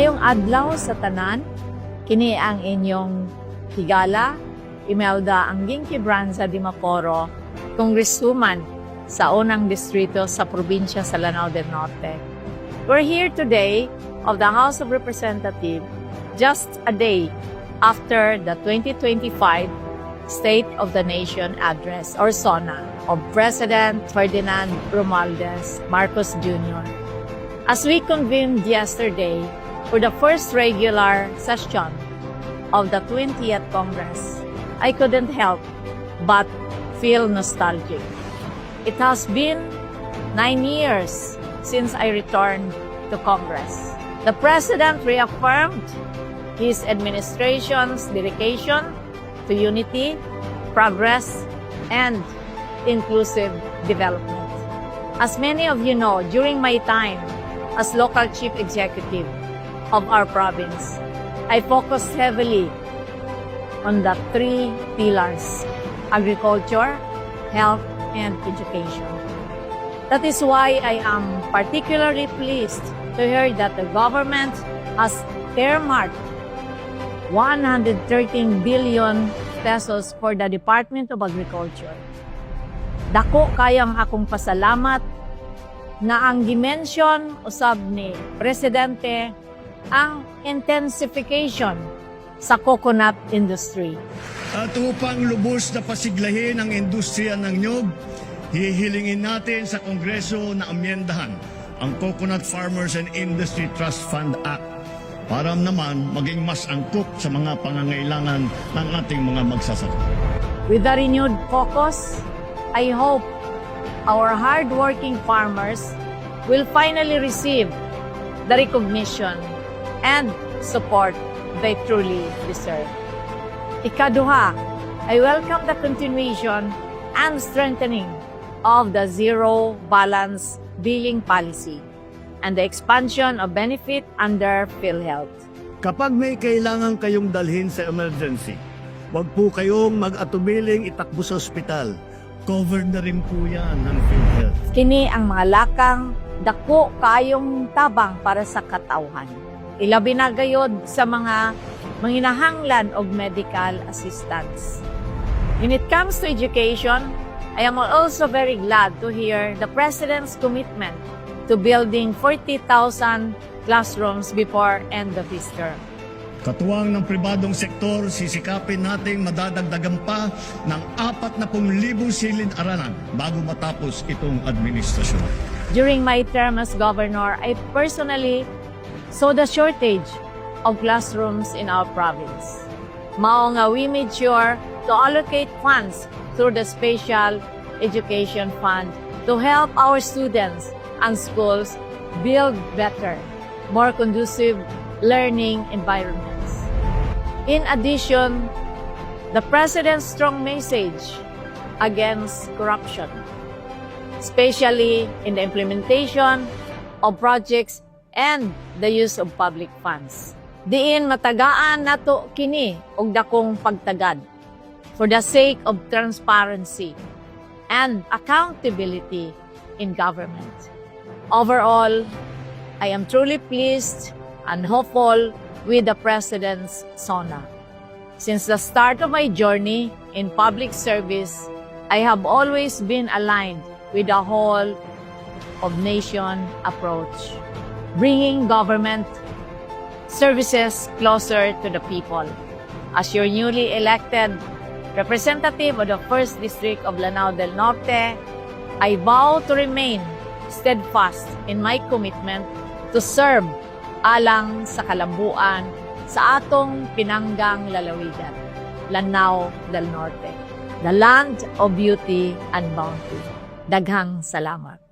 adlaw sa tanan, kini ang inyong higala, Imelda Angging Quebranza de Maporo, Congresswoman sa unang distrito sa probinsya sa Lanao del Norte. We're here today of the House of Representatives just a day after the 2025 State of the Nation Address or SONA of President Ferdinand Romualdez Marcos Jr. As we convened yesterday for the first regular session of the 20th Congress, I couldn't help but feel nostalgic. It has been nine years since I returned to Congress. The President reaffirmed his administration's dedication to unity, progress, and inclusive development. As many of you know, during my time as local chief executive of our province, I focused heavily on the three pillars agriculture, health, and education. That is why I am particularly pleased to hear that the government has earmarked 113 billion pesos for the Department of Agriculture. Dako kayang akong pasalamat na ang dimension usab ni Presidente ang intensification sa coconut industry. At upang lubos na pasiglahin ang industriya ng nyog, hihilingin natin sa Kongreso na amyendahan ang Coconut Farmers and Industry Trust Fund Act para naman maging mas angkop sa mga pangangailangan ng ating mga magsasaka. With a renewed focus, I hope our hardworking farmers will finally receive the recognition and support they truly deserve. Ikaduha, I welcome the continuation and strengthening of the zero balance billing policy and the expansion of benefit under PhilHealth. Kapag may kailangan kayong dalhin sa emergency, huwag po kayong mag-atubiling itakbo sa ospital. Covered na rin po yan ng PhilHealth. Kini ang mga lakang dako kayong tabang para sa katawhan. Ilabi na gayod sa mga manginahanglan og medical assistance. When it comes to education, I am also very glad to hear the President's commitment to building 40,000 classrooms before end of his term. Katuwang ng pribadong sektor, sisikapin nating madadagdagan pa ng 40,000 silid-aralan bago matapos itong administrasyon. During my term as governor, I personally saw the shortage of classrooms in our province. Mao nga we made sure to allocate funds through the Special Education Fund to help our students and schools build better, more conducive learning environments. In addition, the President's strong message against corruption especially in the implementation of projects and the use of public funds. Diin matagaan nato kini og dakong pagtagad for the sake of transparency and accountability in government. Overall, I am truly pleased and hopeful with the President's SONA. Since the start of my journey in public service, I have always been aligned with the whole of nation approach, bringing government services closer to the people. As your newly elected representative of the 1st District of Lanao del Norte, I vow to remain steadfast in my commitment to serve alang sa kalambuan sa atong pinanggang lalawigan, Lanao del Norte, the land of beauty and bounty. Daghang salamat.